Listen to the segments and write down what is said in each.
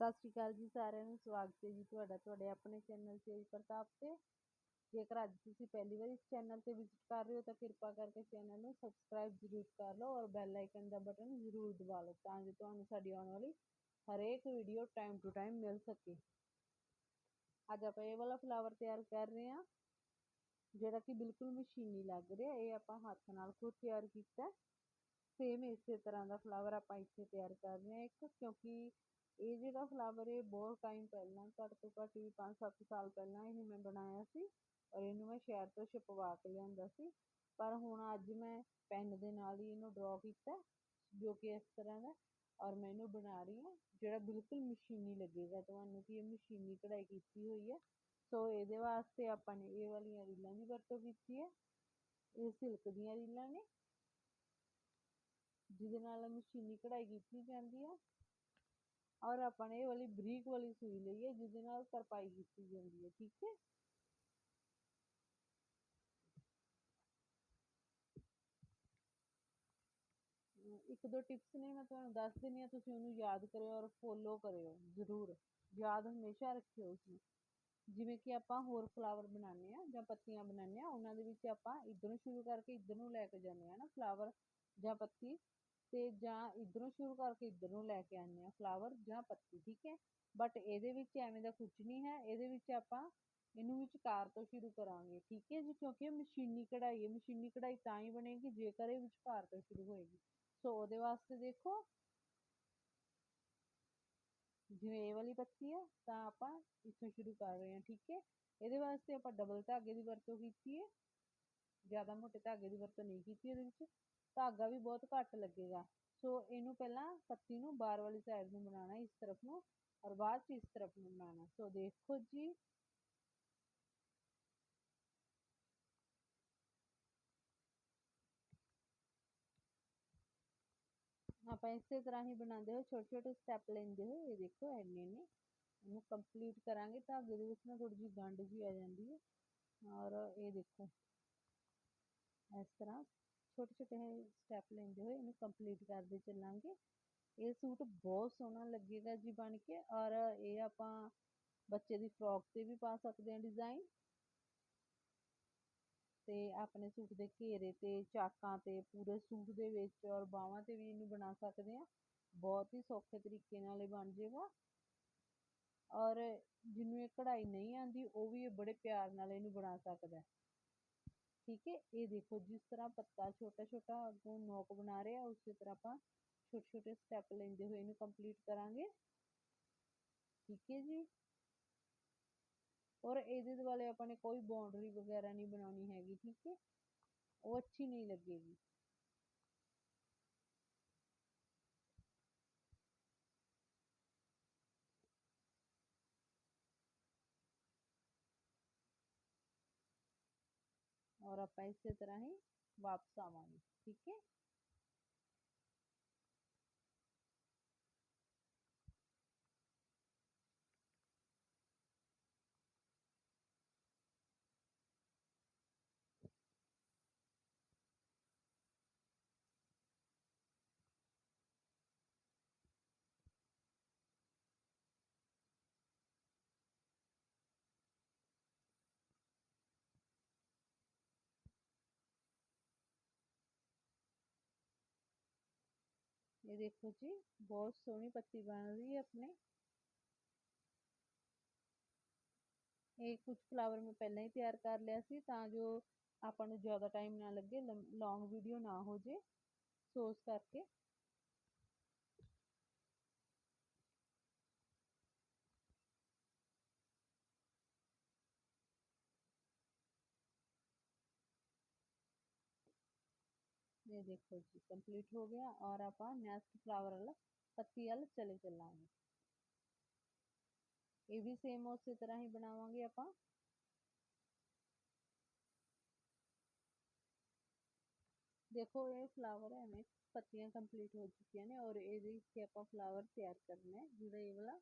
ਸਤਿ ਸ਼੍ਰੀ ਅਕਾਲ ਜੀ ਸਾਰਿਆਂ ਨੂੰ, ਸਵਾਗਤ ਹੈ ਜੀ ਤੁਹਾਡਾ, ਤੁਹਾਡੇ ਆਪਣੇ ਚੈਨਲ ਤੇਜ ਪ੍ਰਤਾਪ ਤੇ। ਜੇਕਰ ਅੱਜ ਤੁਸੀਂ ਪਹਿਲੀ ਵਾਰ ਇਸ ਚੈਨਲ ਤੇ ਵਿਜ਼ਿਟ ਕਰ ਰਹੇ ਹੋ, ਤਾਂ ਕਿਰਪਾ ਕਰਕੇ ਚੈਨਲ ਨੂੰ ਸਬਸਕ੍ਰਾਈਬ ਜ਼ਰੂਰ ਕਰ ਲਓ ਔਰ ਬੈਲ ਆਈਕਨ ਦਾ ਬਟਨ ਜ਼ਰੂਰ ਦਬਾ ਲਓ ਤਾਂ ਜੋ ਤੁਹਾਨੂੰ ਸਾਡੀ ਆਉਣ ਵਾਲੀ ਹਰੇਕ ਵੀਡੀਓ ਟਾਈਮ ਟੂ ਟਾਈਮ ਮਿਲ ਸਕੇ। ਅੱਜ ਆਪਾਂ ਇਹ ਵਾਲਾ ਫਲਾਵਰ ਤਿਆਰ ਕਰ ਰਹੇ ਹਾਂ, ਜਿਹੜਾ ਕਿ ਬਿਲਕੁਲ ਮਸ਼ੀਨੀ ਲੱਗ ਰਿਹਾ, ਇਹ ਆਪਾਂ ਹੱਥ ਨਾਲ ਖੁਦ ਤਿਆਰ ਕੀਤਾ। ਸੇਮ ਇਸੇ ਤਰ੍ਹਾਂ ਦਾ ਫਲਾਵਰ ਆਪਾਂ ਇੱਥੇ ਤਿਆਰ ਕਰ ਰਹੇ ਹਾਂ ਇੱਕ, ਕਿਉਂਕਿ ਇਹ ਜਿਹੜਾ ਫਲਾਵਰ ਇਹ ਬਹੁਤ ਟਾਈਮ ਪਹਿਲਾਂ, ਘੱਟ ਤੋਂ ਘੱਟ ਵੀ 5-7 ਸਾਲ ਪਹਿਲਾਂ ਇਹ ਮੈਂ ਬਣਾਇਆ ਸੀ ਔਰ ਇਹਨੂੰ ਮੈਂ ਸ਼ਹਿਰ ਤੋਂ ਛਪਵਾ ਕੇ ਲਿਆਂਦਾ ਸੀ। ਪਰ ਹੁਣ ਅੱਜ ਮੈਂ ਪੈਨ ਦੇ ਨਾਲ ਹੀ ਇਹਨੂੰ ਡਰਾ ਕੀਤਾ, ਜੋ ਕਿ ਇਸ ਤਰ੍ਹਾਂ ਦਾ ਔਰ ਮੈਂ ਇਹਨੂੰ ਬਣਾ ਰਹੀ ਹਾਂ, ਜਿਹੜਾ ਬਿਲਕੁਲ ਮਸ਼ੀਨੀ ਲੱਗੇਗਾ ਤੁਹਾਨੂੰ ਕਿ ਇਹ ਮਸ਼ੀਨੀ ਕਢਾਈ ਕੀਤੀ ਹੋਈ ਹੈ। ਸੋ ਇਹਦੇ ਵਾਸਤੇ ਆਪਾਂ ਨੇ ਇਹ ਵਾਲੀਆਂ ਰੀਲਾਂ ਦੀ ਵਰਤੋਂ ਕੀਤੀ ਹੈ, ਇਹ ਸਿਲਕ ਦੀਆਂ ਰੀਲਾਂ ਨੇ, ਜਿਹਦੇ ਨਾਲ ਮਸ਼ੀਨੀ ਕਢਾਈ ਕੀਤੀ ਜਾਂਦੀ ਹੈ। ਔਰ ਆਪਾਂ ਨੇ ਇਹ ਵਾਲੀ ਬਰੀਕ ਵਾਲੀ ਸੂਈ ਲਈ ਹੈ, ਜਿਹਦੇ ਨਾਲ ਤਰਪਾਈ ਕੀਤੀ ਜਾਂਦੀ ਹੈ, ਠੀਕ ਹੈ? ਇੱਕ ਦੋ ਟਿਪਸ ਨੇ, ਮੈਂ ਤੁਹਾਨੂੰ ਦੱਸ ਦਿੰਦੀ ਹਾਂ, ਤੁਸੀਂ ਉਹਨੂੰ ਯਾਦ ਕਰਿਓ ਔਰ ਫੋਲੋ ਕਰਿਓ, ਜ਼ਰੂਰ। ਯਾਦ ਹਮੇਸ਼ਾ ਰੱਖਿਓ ਉਸਨੂੰ ਜਿਵੇਂ ਕਿ ਆਪਾਂ ਹੋਰ ਫਲਾਵਰ ਬਣਾਉਂਦੇ ਆ ਜਾਂ ਪੱਤੀਆਂ ਬਣਾਉਂਦੇ ਆ ਉਹਨਾਂ ਦੇ ਵਿੱਚ ਆਪਾਂ ਇੱਧਰੋਂ ਸ਼ੁਰੂ ਕਰਕੇ ਇੱਧਰ ਨੂੰ ਲੈ ਕੇ ਜਾਂਦੇ ਆ ਨਾ ਫਲਾਵਰ ਜਾਂ ਪੱਤੀ। ਤੇ ਜਾਂ ਇਧਰੋਂ ਸ਼ੁਰੂ ਕਰਕੇ ਇਧਰ ਨੂੰ ਲੈ ਕੇ ਆਉਂਦੇ ਆ ਫਲਾਵਰ ਜਾਂ ਪੱਤੀ, ਠੀਕ ਹੈ? ਬਟ ਇਹਦੇ ਵਿੱਚ ਐਵੇਂ ਦਾ ਕੁਝ ਨਹੀਂ ਹੈ, ਇਹਦੇ ਵਿੱਚ ਆਪਾਂ ਇਹਨੂੰ ਵਿਚਕਾਰ ਤੋਂ ਸ਼ੁਰੂ ਕਰਾਂਗੇ, ਠੀਕ ਹੈ ਜੀ? ਕਿਉਂਕਿ ਮਸ਼ੀਨੀ ਕਢਾਈ ਹੈ, ਮਸ਼ੀਨੀ ਕਢਾਈ ਤਾਂ ਹੀ ਬਣੇਗੀ ਜੇਕਰ ਇਹ ਵਿਚਕਾਰ ਤੋਂ ਸ਼ੁਰੂ ਹੋਏਗੀ। ਸੋ ਉਹਦੇ ਵਾਸਤੇ ਦੇਖੋ, ਜਿਵੇਂ ਇਹ ਵਾਲੀ ਪੱਤੀ ਆ, ਤਾਂ ਆਪਾਂ ਇੱਥੋਂ ਸ਼ੁਰੂ ਕਰ ਰਹੇ ਹਾਂ, ਠੀਕ ਹੈ? ਇਹਦੇ ਵਾਸਤੇ ਆਪਾਂ ਡਬਲ ਧਾਗੇ ਦੀ ਵਰਤੋਂ ਕੀਤੀ ਹੈ, ਜ਼ਿਆਦਾ ਮੋਟੇ ਧਾਗੇ ਦੀ ਵਰਤੋਂ ਨਹੀਂ ਕੀਤੀ ਇਹਦੇ ਵਿੱਚ। ਧਾਗਾ ਵੀ ਬਹੁਤ ਘੱਟ ਲੱਗੇਗਾ। ਸੋ ਇਹਨੂੰ ਪਹਿਲਾਂ ਪੱਤੀ ਨੂੰ ਬਾਹਰ ਵਾਲੀ ਸਾਈਡ ਨੂੰ ਬਣਾਉਣਾ, ਇਸ ਤਰਫ ਨੂੰ ਔਰ ਬਾਅਦ ਚ ਇਸ ਤਰਫ ਨੂੰ ਬਣਾਉਣਾ। ਸੋ ਦੇਖੋ ਜੀ। ਆਪਾਂ ਇਸੇ ਤਰ੍ਹਾਂ ਹੀ ਬਣਾਉਂਦੇ ਹੋ ਛੋਟੇ ਛੋਟੇ ਸਟੈਪ ਲੈਂਦੇ ਹੋ ਇਹ ਦੇਖੋ ਐਨੇ ਨੇ। ਇਹਨੂੰ ਕੰਪਲੀਟ ਕਰਾਂਗੇ ਧਾਗੇ ਦੇ ਵਿੱਚ ਨਾ ਥੋੜੀ ਜਿਹੀ ਗੰਢ ਜੀ ਆ ਜਾਂਦੀ ਹੈ। ਔਰ ਇਹ ਦੇਖੋ, ਇਸ ਤਰ੍ਹਾਂ ਛੋਟੇ ਛੋਟੇ ਸਟੈਪ ਲੈਂਦੇ ਹੋਏ ਇਹਨੂੰ ਕੰਪਲੀਟ ਕਰਦੇ ਚੱਲਾਂਗੇ। ਇਹ ਸੂਟ ਬਹੁਤ ਸੋਹਣਾ ਲੱਗੇਗਾ ਜੀ ਬਣ ਕੇ ਔਰ ਇਹ ਆਪਾਂ ਬੱਚੇ ਦੀ ਫਰੋਕ ਤੇ ਵੀ ਪਾ ਸਕਦੇ ਹਾਂ ਡਿਜ਼ਾਈਨ ਤੇ ਆਪਣੇ ਸੂਟ ਦੇ ਘੇਰੇ ਤੇ, ਚਾਕਾਂ ਤੇ, ਪੂਰੇ ਸੂਟ ਦੇ ਵਿੱਚ ਔਰ ਬਾਹਾਂ ਤੇ ਵੀ ਇਹਨੂੰ ਬਣਾ ਸਕਦੇ ਹਾਂ। ਬਹੁਤ ਹੀ ਸੌਖੇ ਤਰੀਕੇ ਨਾਲ ਇਹ ਬਣ ਜਾਏਗਾ ਔਰ ਜਿਹਨੂੰ ਇਹ ਕਢਾਈ ਨਹੀਂ ਆਂਦੀ ਉਹ ਵੀ ਇਹ ਬੜੇ ਪਿਆਰ ਨਾਲ ਇਹਨੂੰ ਬਣਾ ਸਕਦਾ ਠੀਕ ਹੈ ਇਹ ਦੇਖੋ ਜਿਸ ਤਰ੍ਹਾਂ ਪੱਤਾ ਛੋਟਾ ਛੋਟਾ ਅੱਗੋਂ ਨੋਕ ਬਣਾ ਰਿਹਾ ਉਸੇ ਤਰ੍ਹਾਂ ਆਪਾਂ ਛੋਟੇ ਛੋਟੇ ਸਟੈਪ ਲੈਂਦੇ ਹੋਏ ਇਹਨੂੰ ਕੰਪਲੀਟ ਕਰਾਂਗੇ ਠੀਕ ਹੈ ਜੀ ਔਰ ਇਹਦੇ ਦੁਆਲੇ ਆਪਾਂ ਨੇ ਕੋਈ ਬਾਉਂਡਰੀ ਵਗੈਰਾ ਨਹੀਂ ਬਣਾਉਣੀ ਹੈਗੀ ਠੀਕ ਹੈ ਉਹ ਅੱਛੀ ਨਹੀਂ ਔਰ ਆਪਾਂ ਇਸੇ ਤਰ੍ਹਾਂ ਹੀ ਵਾਪਸ ਆਵਾਂਗੇ ਠੀਕ ਹੈ है ਇਹ ਦੇਖੋ ਜੀ ਬਹੁਤ ਸੋਹਣੀ ਪੱਤੀ ਬਣ ਰਹੀ ਹੈ ਆਪਣੇ ਇਹ ਕੁਝ ਫਲਾਵਰ ਮੈਂ ਪਹਿਲਾਂ ਹੀ ਤਿਆਰ ਕਰ ਲਿਆ ਸੀ ਤਾਂ ਜੋ ਆਪਾਂ ਨੂੰ ਜ਼ਿਆਦਾ ਟਾਈਮ ਨਾ ਲੱਗੇ ਲੌਂਗ ਵੀਡੀਓ ਨਾ ਹੋ ਜੇ ਸੋਸ ਕਰਕੇ ये देखो जी कंप्लीट हो गया और आप नेक्स्ट फ्लावर वाला पत्ती वाल चले चलांगे ये भी सेम उस तरह ही बनावे आप देखो ये फ्लावर है, हमें पत्तियाँ कंप्लीट हो चुकी ने, और ये आप फ्लावर तैयार करना है, जोड़ा ये वाला।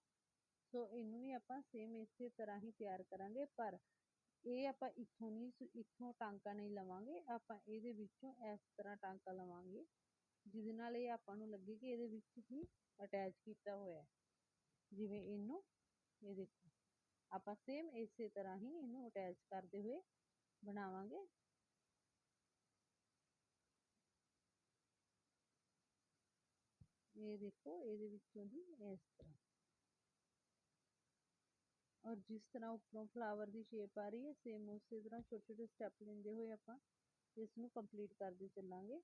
सो इनू भी आप सेम इस तरह ही तैयार करा पर ਇਹ ਆਪਾਂ ਇੱਥੋਂ ਨਹੀਂ ਇੱਥੋਂ ਟਾਂਕਾ ਨਹੀਂ ਲਵਾਂਗੇ, ਆਪਾਂ ਇਹਦੇ ਵਿੱਚੋਂ ਇਸ ਤਰ੍ਹਾਂ ਟਾਂਕਾ ਲਵਾਂਗੇ, ਜਿਹਦੇ ਨਾਲ ਇਹ ਆਪਾਂ ਨੂੰ ਲੱਗੇ ਕਿ ਇਹਦੇ ਵਿੱਚ ਹੀ ਅਟੈਚ ਕੀਤਾ ਹੋਇਆ ਜਿਵੇਂ ਇਹਨੂੰ, ਇਹ ਦੇਖੋ, ਆਪਾਂ ਸੇਮ ਇਸੇ ਤਰ੍ਹਾਂ ਹੀ ਇਹਨੂੰ ਅਟੈਚ ਕਰਦੇ ਹੋਏ ਬਣਾਵਾਂਗੇ। ਇਹ ਦੇਖੋ, ਇਹਦੇ ਵਿੱਚੋਂ ਹੀ ਇਸ ਤਰ੍ਹਾਂ। ਔਰ ਜਿਸ ਤਰ੍ਹਾਂ ਉੱਪਰੋਂ ਫਲਾਵਰ ਦੀ ਸ਼ੇਪ ਆ ਰਹੀ ਹੈ ਸੇਮ ਉਸੇ ਤਰ੍ਹਾਂ ਛੋਟੇ ਛੋਟੇ ਸਟੈਪ ਲੈਂਦੇ ਹੋਏ ਆਪਾਂ ਇਸ ਨੂੰ ਕੰਪਲੀਟ ਕਰਦੇ ਚੱਲਾਂਗੇ।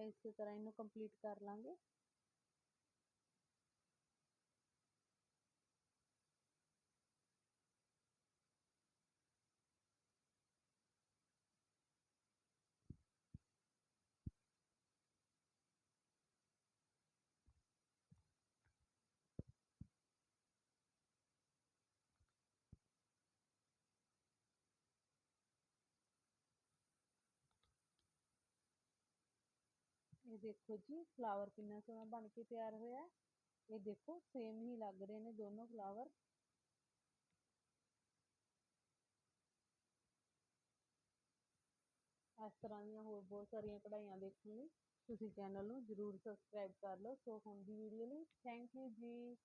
ਆਪਾਂ ਇਸੇ ਤਰ੍ਹਾਂ ਇਹਨੂੰ ਕੰਪਲੀਟ ਕਰ ਲਾਂਗੇ। ਦੇਖੋ ਜੀ ਫਲਾਵਰ ਕਿੰਨਾ ਸੋਹਣਾ ਬਣ ਕੇ ਤਿਆਰ ਹੋਇਆ। ਇਹ ਦੇਖੋ ਸੇਮ ਹੀ ਲੱਗ ਰਹੇ ਨੇ ਦੋਨੋਂ ਫਲਾਵਰ ਇਸ ਤਰ੍ਹਾਂ ਦੀਆਂ ਹੋਰ ਬਹੁਤ ਸਾਰੀਆਂ ਕਢਾਈਆਂ ਦੇਖਣ ਲਈ। ਤੁਸੀਂ ਚੈਨਲ ਨੂੰ ਜ਼ਰੂਰ ਸਬਸਕ੍ਰਾਈਬ ਕਰ ਲਓ। ਸੋ ਹੁਣ ਦੀ ਵੀਡੀਓ ਲਈ ਥੈਂਕ ਯੂ ਜੀ।